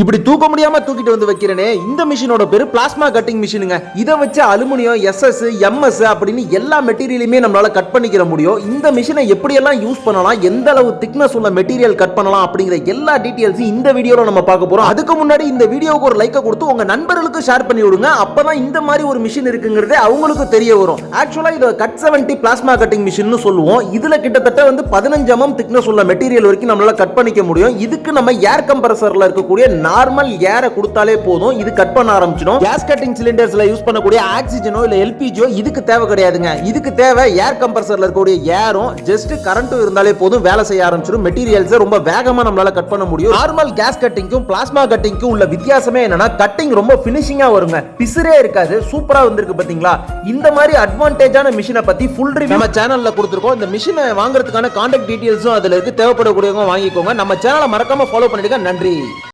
இப்படி தூக்க முடியாம தூக்கிட்டு வந்து வைக்கிறேனே இந்த மிஷினோட பேரு பிளாஸ்மா கட்டிங் மிஷினுங்க இதை வச்சு அலுமினியம் எஸ்எஸ் எம்எஸ் அப்படின்னு எல்லா மெட்டீரியலையுமே நம்மளால கட் பண்ணிக்கிற முடியும். இந்த மிஷினை எப்படியெல்லாம் யூஸ் பண்ணலாம் எந்த அளவு திக்னஸ் உள்ள மெட்டீரியல் கட் பண்ணலாம் அப்படிங்கிற எல்லா டீட்டெயில்ஸும் இந்த வீடியோல நம்ம பார்க்க போறோம். அதுக்கு முன்னாடி இந்த வீடியோவுக்கு ஒரு லைக்கை கொடுத்து உங்க நண்பர்களுக்கு ஷேர் பண்ணி விடுங்க. அப்பதான் இந்த மாதிரி ஒரு மிஷின் இருக்குங்கிறதே அவங்களுக்கு தெரிய வரும். ஆக்சுவலா இது cut seventy plasma cutting machine சொல்லுவோம். இதுல கிட்டத்தட்ட வந்து பதினஞ்சு mm எம்எம் திக்னஸ் உள்ள மெட்டீரியல் வரைக்கும் நம்மளால கட் பண்ணிக்க முடியும். இதுக்கு நம்ம ஏர் கம்ப்ரஸர்ல இருக்கக்கூடிய நார்மல் ஏரை கொடுத்தாலே போதும். இது கட் பண்ண ஆரம்பிச்சிடும். கேஸ் கட்டிங் சிலிண்டர்ஸ்ல யூஸ் பண்ணக்கூடிய ஆக்சிஜனோ இல்ல எல்பிஜியோ இதுக்கு தேவை கிடையாதுங்க. இதுக்கு தேவை ஏர் கம்ப்ரஸர்ல இருக்கக்கூடிய ஏரும் ஜஸ்ட் கரண்ட்டும் இருந்தாலே போதும். வேலை செய்ய ஆரம்பிச்சிடும். மெட்டீரியல்ஸ் ரொம்ப வேகமா நம்மளால கட் பண்ண முடியும். நார்மல் கேஸ் கட்டிங்க்கும் பிளாஸ்மா கட்டிங்க்கும் உள்ள வித்தியாசமே என்னன்னா கட்டிங் ரொம்ப பினிஷிங்கா வருங்க. பிசுரே இருக்காது. சூப்பரா வந்திருக்கு பாத்தீங்களா? இந்த மாதிரி அட்வான்டேஜான மிஷினை பத்தி ஃபுல் ரிவ்யூ நம்ம சேனல்ல கொடுத்துருக்கோம். இந்த மிஷினை வாங்குறதுக்கான கான்டாக்ட் டீடைல்ஸும் அதுல இருக்கு. தேவைப்படக்கூடியவங்க வாங்கிக்கோங்க. நம்ம சேனலை மறக்காம ஃபாலோ பண்ணிடுங்க. நன்றி.